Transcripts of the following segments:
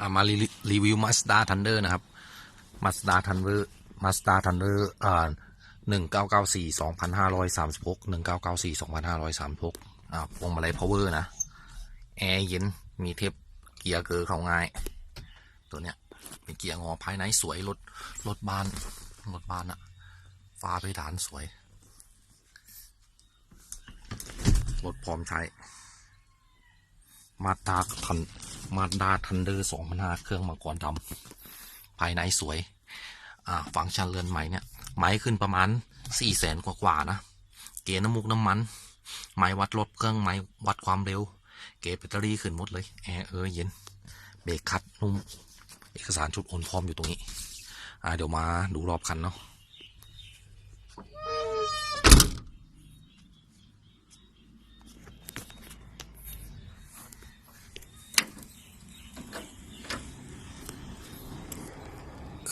อามารีรีวิว Mazda Thunder นะครับ Mazda Thunder Mazda Thunder อ่าหนึ่งเก้าเก้าสี่สองพันห้าร้อยสามสิบหกหนึ่งเก้าเก้าสี่สองพันห้าร้อยสามสิบหกอ่าพวงมาลัย power นะ แอร์เย็น มีเทปเกียร์เกอร์เขาง่าย ตัวเนี้ย เป็นเกียร์งอภายในสวย รถ รถบาน รถบานอะฟ้าเพดานสวย รถพร้อมใช้ มาดาทัน มาดาทันเดอร์สองพันห้าเครื่องมังกรดำภายในสวย อ่าฟังชันเรือนใหม่เนี่ยไม้ขึ้นประมาณสี่แสนกว่าๆนะ เกณฑ์น้ำมูกน้ำมัน ไม้วัดลบเครื่องไม้วัดความเร็ว เกณฑ์แบตเตอรี่ขึ้นหมดเลยแอร์เออเย็น เบรกคัดนุ่ม เอกสารชุดโอนพร้อมอยู่ตรงนี้ อ่าเดี๋ยวมาดูรอบคันเนาะ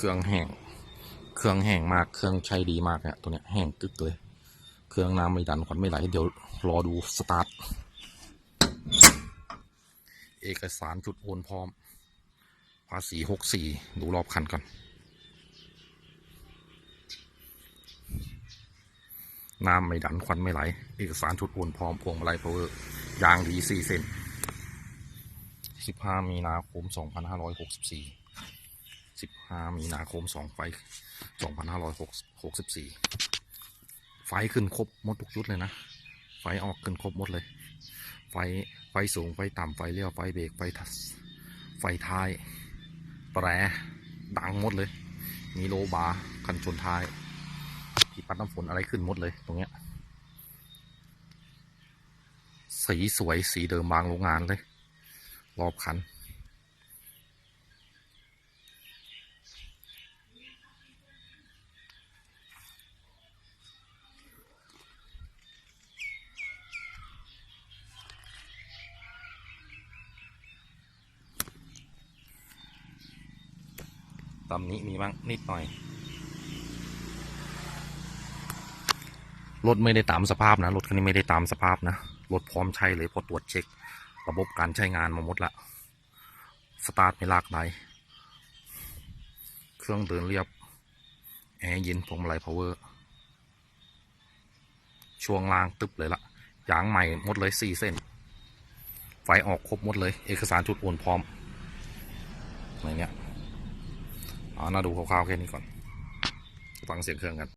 รื่องแห้ง เครื่องแห้งมาก เครื่องใช้ดีมากเนี่ย ตัวเนี้ยแห้งกึกเลย เครื่องน้ำไม่ดันควันไม่ไหล เดี๋ยวรอดูสตาร์ท เอกสารจุดโอนพร้อม ภาษีหกสี่ดูรอบคันก่อน น้ำไม่ดันควันไม่ไหล เอกสารชุดโอนพร้อมพวงมาลัยพาวเวอร์ ยางดีสี่เส้นสิบห้ามีนาคมส องพันห้าร้อยหกสิบห้ามีนาคมสองไฟสองพันห้าร้อยหกสิบสี่ไฟขึ้นครบหมดทุกชุดเลยนะ ไฟออกขึ้นครบหมดเลย ไฟ ไฟสูง ไฟต่ำ ไฟเลี้ยว ไฟเบรก ไฟทัสไฟท้ายแตรดังหมดเลย มีโลบาร์กันชนท้าย ที่ปัดน้ำฝนอะไรขึ้นหมดเลยตรงเนี้ย สีสวย สีเดิมบางโรงงานเลย รอบคัน ตำนี้มีบ้างนิดหน่อย รถไม่ได้ตามสภาพนะ รถคันนี้ไม่ได้ตามสภาพนะ รถพร้อมใช้เลยพอตรวจเช็ค ระบบการใช้งานมาหมดละ สตาร์ทไม่ลากไหลเครื่องเดินเรียบ แอร์เย็นพวงมาลัยพาวเวอร์ ช่วงล่างตึบเลยละยางใหม่หมดเลยสี่เส้น ไฟออกครบหมดเลย เอกสารชุดโอนพร้อมอะไรเงี้ย เอาน่าดูคร่าวๆแค่นี้ก่อน ฟังเสียงเครื่องกัน